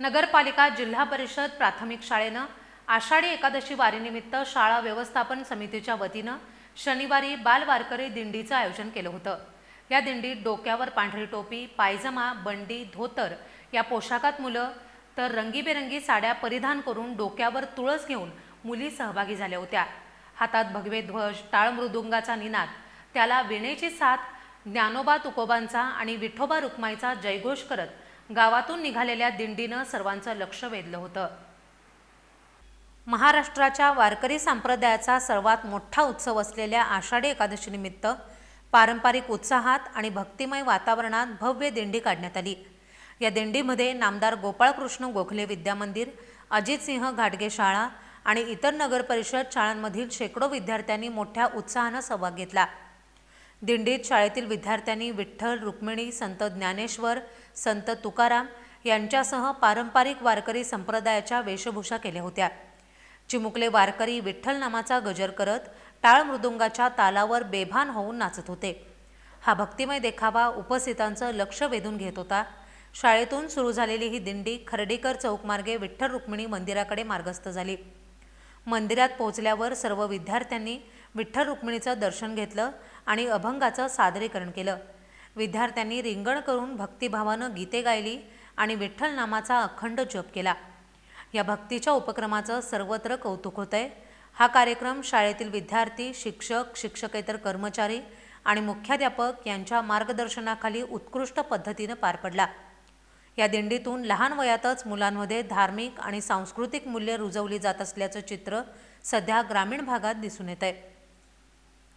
नगरपालिका जिल्हा परिषद प्राथमिक शाळेनं आषाढी एकादशी वारीनिमित्त शाळा व्यवस्थापन समितीच्या वतीनं शनिवारी बालवारकरी दिंडीचं आयोजन केलं होतं. या दिंडीत डोक्यावर पांढरी टोपी पायजमा बंडी धोतर या पोशाखात मुलं तर रंगीबेरंगी साड्या परिधान करून डोक्यावर तुळस घेऊन मुली सहभागी झाल्या होत्या. हातात भगवे ध्वज टाळमृदुंगाचा निनाद त्याला विणेची साथ ज्ञानोबा तुकोबांचा आणि विठोबा रुक्माईचा जयघोष करत गावातून निघालेल्या दिंडीनं सर्वांचं लक्ष वेधलं होतं. महाराष्ट्राच्या वारकरी संप्रदायाचा सर्वात मोठा उत्सव असलेल्या आषाढी एकादशीनिमित्त पारंपरिक उत्साहात आणि भक्तिमय वातावरणात भव्य दिंडी काढण्यात आली. या दिंडीमध्ये नामदार गोपाळकृष्ण गोखले विद्यामंदिर अजितसिंह घाटगे शाळा आणि इतर नगरपरिषद शाळांमधील शेकडो विद्यार्थ्यांनी मोठ्या उत्साहानं सहभाग घेतला. दिंडीत शाळेतील विद्यार्थ्यांनी विठ्ठल रुक्मिणी संत ज्ञानेश्वर संत तुकाराम यांच्यासह पारंपरिक वारकरी संप्रदायाच्या वेशभूषा केल्या होत्या. चिमुकले वारकरी विठ्ठल नामाचा गजर करत टाळ मृदुंगाच्या तालावर बेभान होऊन नाचत होते. हा भक्तिमय देखावा उपस्थितांचं लक्ष वेधून घेत होता. शाळेतून सुरू झालेली ही दिंडी खर्डीकर चौकमार्गे विठ्ठल रुक्मिणी मंदिराकडे मार्गस्थ झाली. मंदिरात पोहोचल्यावर सर्व विद्यार्थ्यांनी विठ्ठल रुक्मिणीचं दर्शन घेतलं आणि अभंगाचं सादरीकरण केलं. विद्यार्थ्यांनी रिंगण करून भक्तिभावानं गीते गायली आणि विठ्ठल नामाचा अखंड जप केला. या भक्तीच्या उपक्रमाचं सर्वत्र कौतुक होतंय. हा कार्यक्रम शाळेतील विद्यार्थी शिक्षक शिक्षकेतर कर्मचारी आणि मुख्याध्यापक यांच्या मार्गदर्शनाखाली उत्कृष्ट पद्धतीनं पार पडला. या दिंडीतून लहान वयातच मुलांमध्ये धार्मिक आणि सांस्कृतिक मूल्य रुजवली जात असल्याचं चित्र सध्या ग्रामीण भागात दिसून येत आहे